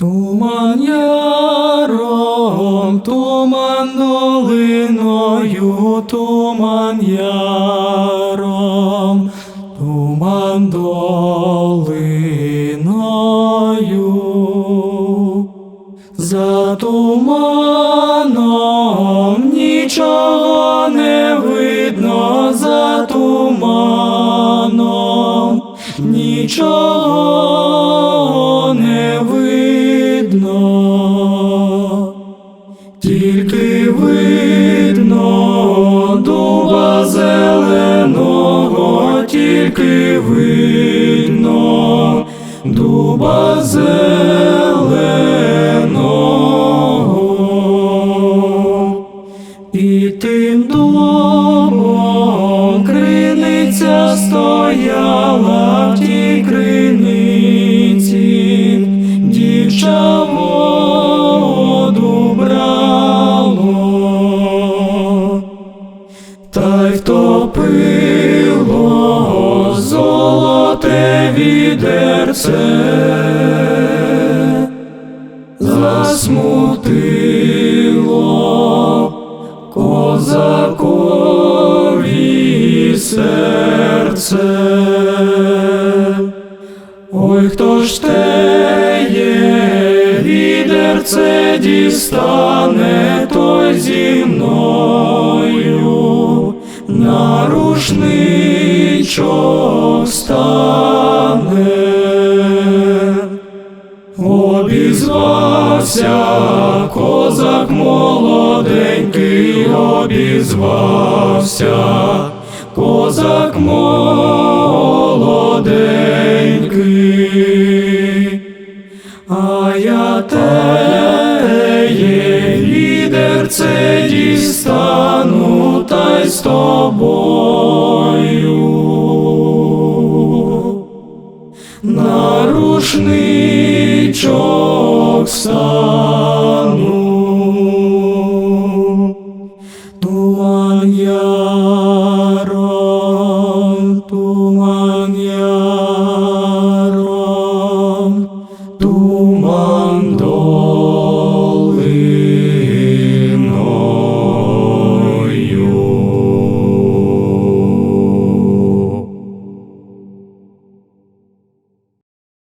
Туман яром, туман долиною, туман яром, туман долиною. За туманом нічого не видно, за туманом нічого тільки видно дуба зеленого. І тим домом криниця стояла в тій криниці, дівча воду брало, та й втопило золоте відерце засмутило козакові серце. Ой, хто ж теє відерце дістане, той зі мною на рушничок стане. Обізвався козак молоденький, обізвався козак молоденький, а я теє відерце дістану та й з тобою на рушничок стану.